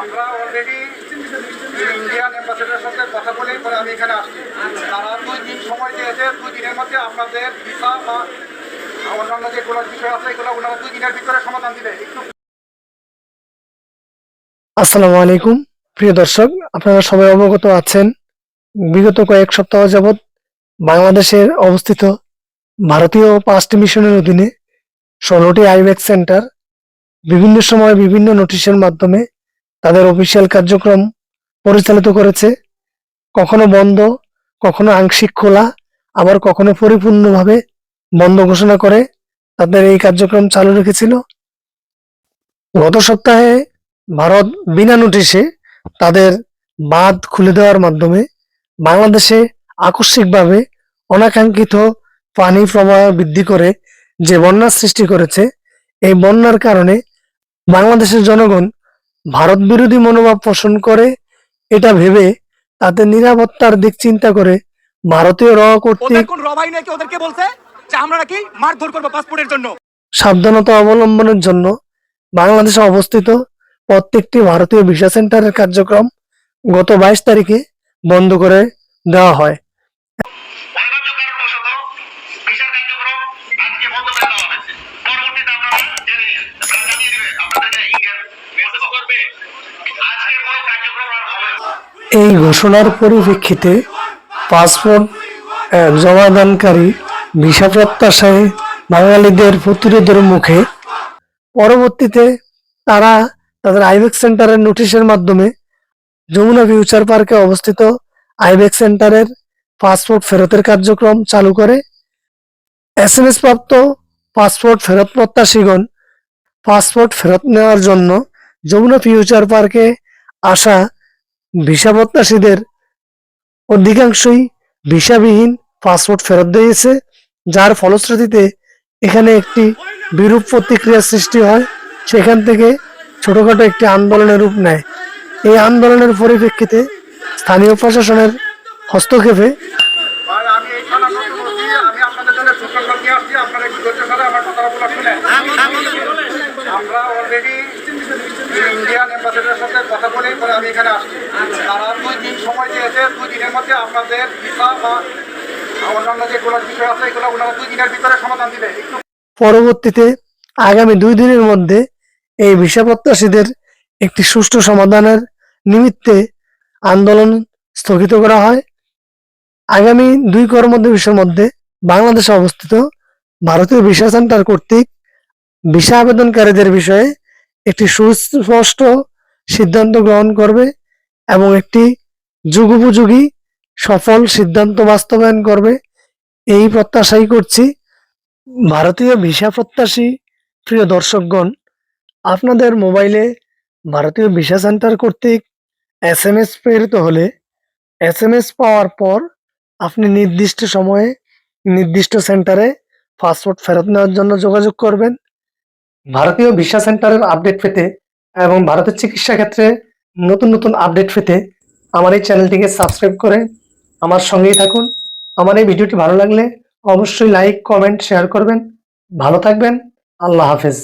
আমরা already Indian অ্যাম্বাসেডারের সাথে কথা বলেই পরে আমি এখানে আসছি। তারা দুই দিন সময় দিয়েছে, দুই দিনের মধ্যে আপনাদের ভিসা বা অন্যান্য যেগুলো বিষয় আছে, এগুলো ওনারা দুই দিনের ভিতরে সমাধান দিবে। একটু আসসালামু আলাইকুম। প্রিয় দর্শক, আপনারা সবাই অবগত আছেন, বিগত কয়েক সপ্তাহ যাবৎ বাংলাদেশের অবস্থিত ভারতীয় পাঁচটি মিশনের অধীনে ষোলোটি আইব্যাক সেন্টার, বিভিন্ন সময় বিভিন্ন নোটিশের মাধ্যমে তাদের অফিসিয়াল কার্যক্রম পরিচালিত করেছে। কখনো বন্ধ, কখনো আংশিক খোলা, আবার কখনো পরিপূর্ণভাবে বন্ধ ঘোষণা করে তাদের এই কার্যক্রম চালু রেখেছিল। গত সপ্তাহে ভারত বিনা নোটিশে তাদের বাঁধ খুলে দেওয়ার মাধ্যমে বাংলাদেশে আকস্মিকভাবে অনাকাঙ্ক্ষিত পানি প্রবাহ বৃদ্ধি করে যে বন্যার সৃষ্টি করেছে, এই বন্যার কারণে বাংলাদেশের জনগণ ভারত বিরোধী মনোভাব পোষণ করে এটা ভেবে তাদের নিরাপত্তার দিক চিন্তা করে ভারতীয় র কর্তৃক কোন রবাই নাকি ওদেরকে বলছে যে আমরা নাকি মারধর করব পাসপোর্টের জন্য? সাবধানতা অবলম্বনের জন্য বাংলাদেশে অবস্থিত প্রত্যেকটি ভারতীয় ভিসা সেন্টারের কার্যক্রম গত বাইশ তারিখে বন্ধ করে দেওয়া হয়। এই ঘোষণার পরিপ্রেক্ষিতে পাসপোর্ট জমাদানকারী ভিসা প্রত্যাশায় বাঙালিদের প্রতিরোধের মুখে। পরবর্তীতে তারা তাদের আইবেক সেন্টারের নোটিশের মাধ্যমে যমুনা ফিউচার পার্কে অবস্থিত আইবেক সেন্টারের পাসপোর্ট ফেরতের কার্যক্রম চালু করে। এস এম এস প্রাপ্ত পাসপোর্ট ফেরত প্রত্যাশীগণ পাসপোর্ট ফেরত নেওয়ার জন্য যমুনা ফিউচার পার্কে আসা ভিসা প্রত্যাশীদের অধিকাংশই ভিসাবিহীন পাসপোর্ট ফেরত দিয়েছে, যার ফলশ্রুতিতে এখানে একটি বিরূপ প্রতিক্রিয়া সৃষ্টি হয়। সেখান থেকে ছোটখাটো একটি আন্দোলনের রূপ নেয়। এই আন্দোলনের পরিপ্রেক্ষিতে স্থানীয় প্রশাসনের হস্তক্ষেপে ভাই আমি এই থানা নতুন বলছি আমি আপনাদের জন্য সুসংবাদ নিয়ে আসছি আপনারা একটু ধৈর্য ধরে আমার কথাগুলো শুনেন আমরা অলরেডি ইন্ডিয়ান অ্যাম্বাসেডারের সাথে কথা বলেই পরে আমি এখানে আসছি। তারা দুই দিন সময় দিয়েছে দুই দিনের মধ্যে আপনাদের ভিসা বা অন্যান্য যেগুলো বিষয় আছে এগুলো ওনারা দুই দিনের ভিতরে সমাধান দিবে। পরবর্তীতে আগামী দুই দিনের মধ্যে এই ভিসা প্রত্যাশীদের একটি সুষ্ঠু সমাধানের নিমিত্তে আন্দোলন স্থগিত করা হয়। আগামী দুই কর্মদিবসের মধ্যে বাংলাদেশে অবস্থিত ভারতীয় ভিসা সেন্টার কর্তৃক ভিসা আবেদনকারীদের বিষয়ে একটি সুস্পষ্ট সিদ্ধান্ত গ্রহণ করবে এবং একটি যুগোপযোগী সফল সিদ্ধান্ত বাস্তবায়ন করবে। এই প্রত্যাশাই করছি। ভারতীয় ভিসা প্রত্যাশী, প্রিয় দর্শকগণ, আপনাদের মোবাইলে ভারতীয় ভিসা সেন্টার কর্তৃক এস এম এস প্রেরিত হলে এস এম এস পাওয়ার পর আপনি নির্দিষ্ট সময়ে নির্দিষ্ট সেন্টারে পাসপোর্ট ফেরত নেওয়ার জন্য যোগাযোগ করবেন। ভারতীয় ভিসা সেন্টারের আপডেট পেতে এবং ভারতের চিকিৎসা ক্ষেত্রে নতুন নতুন আপডেট পেতে আমার এই চ্যানেলটিকে সাবস্ক্রাইব করে আমার সঙ্গেই থাকুন। আমার এই ভিডিওটি ভালো লাগলে অবশ্যই লাইক কমেন্ট শেয়ার করবেন। ভালো থাকবেন। আল্লাহ হাফেজ।